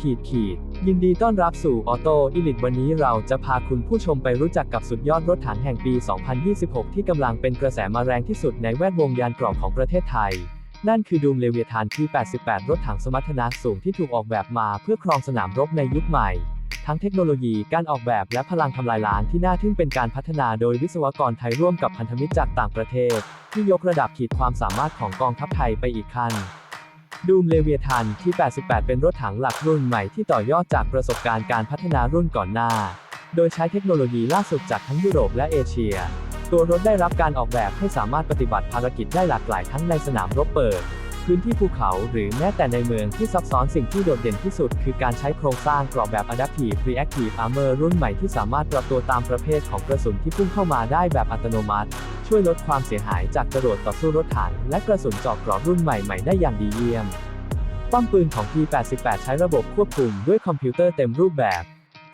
ขีดขีดยินดีต้อนรับสู่ออโต้อีลิทวันนี้เราจะพาคุณผู้ชมไปรู้จักกับสุดยอดรถถังแห่งปี 2026 ที่กำลังเป็นกระแสมาแรงที่สุดในแวดวงยานเกรอบของประเทศไทย นั่นคือดูมเลเวียทานที่ 88 รถถังสมรรถนะสูงที่ถูกออกแบบมาเพื่อครองสนามรบในยุคใหม่ ทั้งเทคโนโลยีการออกแบบและพลังทำลายล้างที่น่าทึ่งเป็นการพัฒนาโดยวิศวกรไทยร่วมกับพันธมิตรจากต่างประเทศ ที่ยกระดับขีดความสามารถของกองทัพไทยไปอีกขั้น ดูมเลเวียทันที่ 88 เป็นรถถังหลักรุ่นใหม่ที่ต่อยอดจากประสบการณ์การพัฒนารุ่นก่อนหน้า โดยใช้เทคโนโลยีล่าสุดจากทั้งยุโรปและเอเชีย ตัวรถได้รับการออกแบบให้สามารถปฏิบัติภารกิจได้หลากหลายทั้งในสนามรบเปิด พื้นที่ภูเขาหรือแม้แต่ในเมืองที่ซับซ้อนสิ่งที่โดดเด่นที่สุด คือการใช้โครงสร้างกรอบแบบ Adaptive Reactive Armor รุ่นใหม่ที่สามารถปรับตัวตามประเภทของกระสุนที่พุ่งเข้ามาได้แบบอัตโนมัติ ช่วยลดความเสียหายจากจรวดต่อสู้รถถังและกระสุนเจาะเกราะรุ่นใหม่ๆได้อย่างดีเยี่ยม ป้อมปืนของ P88 ใช้ระบบควบคุมด้วยคอมพิวเตอร์เต็มรูปแบบ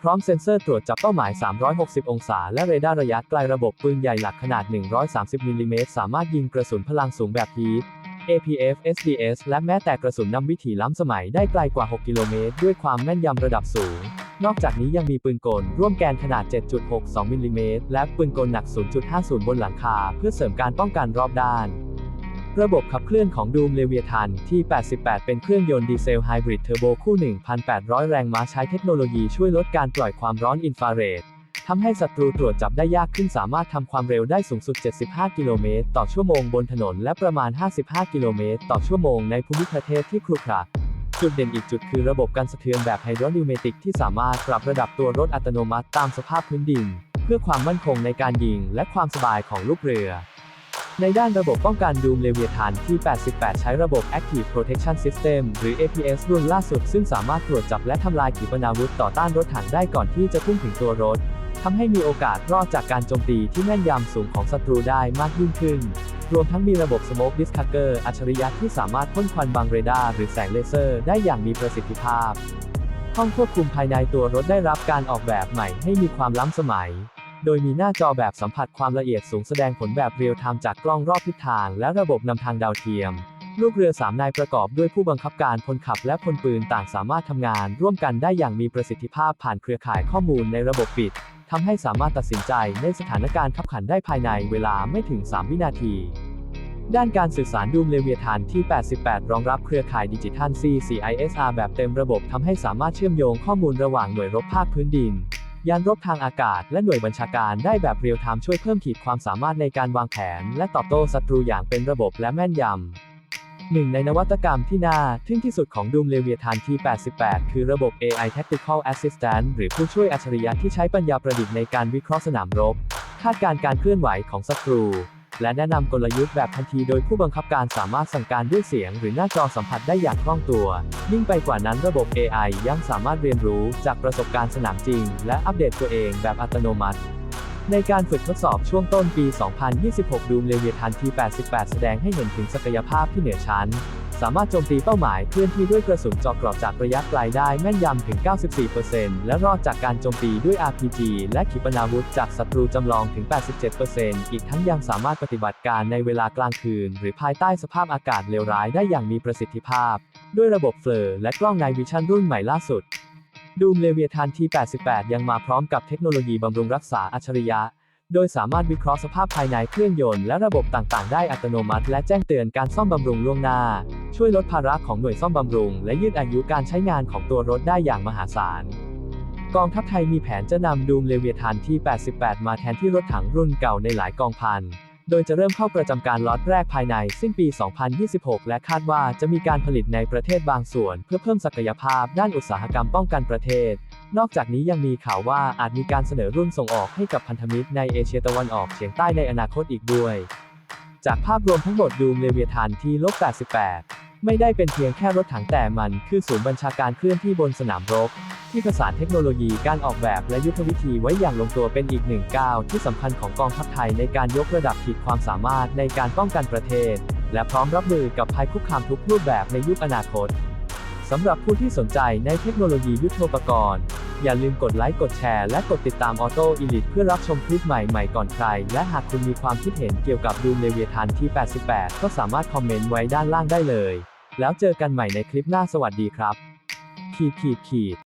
พร้อมเซ็นเซอร์ตรวจจับเป้าหมาย 360 องศา และเรดาร์ระยะไกลระบบปืนใหญ่หลักขนาด 130มิลลิเมตรสามารถยิงกระสุนพลังสูงแบบฮีท APF SDS และแม้แต่กระสุนนำวิถีล้ำสมัยได้ไกลกว่า 6 กิโลเมตรด้วยความแม่นยำระดับสูง นอกจากนี้ยังมีปืนกล ร่วมแกนขนาด 7.62 มิลลิเมตร และปืนกลหนัก 0.50 บนหลังคา เพื่อเสริมการป้องกันรอบด้าน ระบบขับเคลื่อนของดูมเลเวียทันที่ 88 เป็นเครื่องยนต์ดีเซลไฮบริดเทอร์โบคู่ 1,800 แรงม้าใช้เทคโนโลยีช่วยลดการปล่อยความร้อนอินฟราเรดทำให้ศัตรูตรวจจับได้ยากขึ้นสามารถทำความเร็วได้สูงสุด 75 กิโลเมตร ต่อชั่วโมงบนถนน และประมาณ 55 กิโลเมตร ต่อชั่วโมงในภูมิประเทศที่ครุขระ จุดเด่นอีกจุดคือระบบการสะเทือนแบบไฮดรอนิวเมติกที่สามารถปรับระดับตัวรถอัตโนมัติตามสภาพพื้นดิน เพื่อความมั่นคงในการยิงและความสบายของลูกเรือ ในด้านระบบป้องกันดูมเลเวียทานที่ 88 ใช้ระบบ Active Protection System หรือ APS รุ่นล่าสุด ซึ่งสามารถตรวจจับและทำลายขีปนาวุธต่อต้านรถถังได้ก่อนที่จะพุ่งถึงตัวรถทำให้มีโอกาสรอดจากการโจมตีที่แม่นยำสูงของศัตรูได้มากยิ่งขึ้น รวมทั้งมีระบบ Smoke Discacker อัจฉริยะที่สามารถพ่นควันบังเรดาร์หรือแสงเลเซอร์ได้อย่างมีประสิทธิภาพ ห้องควบคุมภายในตัวรถได้รับการออกแบบใหม่ให้มีความล้ำสมัย โดยมีหน้าจอแบบสัมผัสความละเอียดสูงแสดงผลแบบเรียลไทม์จากกล้องรอบทิศทาง และระบบนำทางดาวเทียม ลูกเรือสามนายประกอบด้วยผู้บังคับการพลขับและพลปืนต่างสามารถทำงาน ร่วมกันได้อย่างมีประสิทธิภาพผ่านเครือข่ายข้อมูลในระบบปิด ทำให้สามารถตัดสินใจในสถานการณ์ขับขันได้ภายในเวลาไม่ถึง 3 วินาที ด้านการสื่อสารดูมเลเวียทานที่ 88 รองรับเครือข่ายดิจิทัล CCISR แบบเต็มระบบทำให้สามารถเชื่อมโยงข้อมูลระหว่างหน่วยรบภาคพื้นดิน ยานรบทางอากาศและหน่วยบัญชาการได้แบบเรียลไทม์ช่วยเพิ่มขีดความสามารถในการวางแผน และตอบโต้ศัตรูอย่างเป็นระบบและแม่นยำ หนึ่งในนวัตกรรมที่น่าทึ่งที่สุดของดูมเลเวียทานที่ 88 คือระบบ AI Tactical Assistant หรือผู้ช่วยอัจฉริยะที่ใช้ปัญญาประดิษฐ์ในการวิเคราะห์สนามรบ คาดการณ์การเคลื่อนไหวของศัตรู และแนะนำกลยุทธ์แบบทันทีโดยผู้บังคับการสามารถสั่งการด้วยเสียง หรือหน้าจอสัมผัสได้อย่างคล่องตัว ยิ่งไปกว่านั้นระบบ AI ยังสามารถเรียนรู้จากประสบการณ์สนามจริง และอัปเดตตัวเองแบบอัตโนมัติ ในการฝึกทดสอบช่วงต้นปี 2026 ดูมเลเวียทันที 88 แสดงให้เห็นถึงศักยภาพที่เหนือชั้น สามารถโจมตีเป้าหมายเคลื่อนที่ด้วยกระสุนเจาะเกราะจากระยะไกลได้แม่นยำถึง 94%และรอดจากการโจมตีด้วย RPG และขีปนาวุธจากศัตรูจำลองถึง 87%อีกทั้งยังสามารถปฏิบัติการในเวลากลางคืน หรือภายใต้สภาพอากาศเลวร้ายได้อย่างมีประสิทธิภาพ ด้วยระบบเฟลอร์และกล้องไนวิชั่นรุ่นใหม่ล่าสุด ดูมเลเวียทานที 88 ยังมาพร้อมกับเทคโนโลยีบำรุงรักษาอัจฉริยะ โดยสามารถวิเคราะห์สภาพภายในเครื่องยนต์และระบบต่างๆ ได้อัตโนมัติ และแจ้งเตือนการซ่อมบำรุงล่วงหน้า ช่วยลดภาระของหน่วยซ่อมบำรุง และยืดอายุการใช้งานของตัวรถได้อย่างมหาศาล กองทัพไทยมีแผนจะนำดูมเลเวียทานที่ 88 มาแทนที่รถถังรุ่นเก่าในหลายกองพัน โดยจะเริ่มเข้าประจำการล็อตแรกภายในสิ้นปี 2026 และคาดว่าจะมีการผลิตในประเทศบางส่วน เพื่อเพิ่มศักยภาพด้านอุตสาหกรรมป้องกันประเทศ นอกจากนี้ยังมีข่าวว่าอาจมีการเสนอรุ่นส่งออกให้กับพันธมิตรในเอเชียตะวันออกเฉียงใต้ในอนาคตอีกด้วย จากภาพรวมทั้งหมดดูมเลเวียทานที่ลบ88 ไม่ได้เป็นเพียงแค่รถถังแต่มันคือศูนย์บัญชาการเคลื่อนที่บนสนามรบ ที่ผสานเทคโนโลยีการออกแบบและยุทธวิธีไว้อย่างลงตัวเป็นอีกหนึ่งก้าวที่สำคัญของกองทัพไทยในการยกระดับขีดความสามารถในการป้องกันประเทศ และพร้อมรับมือกับภัยคุกคามทุกรูปแบบในยุคอนาคตสำหรับผู้ที่สนใจในเทคโนโลยียุทโธปกรณ์ อย่าลืมกดไลค์กดแชร์และกดติดตามออโต้อีลิทเพื่อรับชมคลิปใหม่ๆก่อนใคร และหากคุณมีความคิดเห็นเกี่ยวกับดูมเลเวียทานที่ 88 ก็สามารถคอมเมนต์ไว้ด้านล่างได้เลย แล้วเจอกันใหม่ในคลิปหน้าสวัสดีครับ ขีดขีดขีด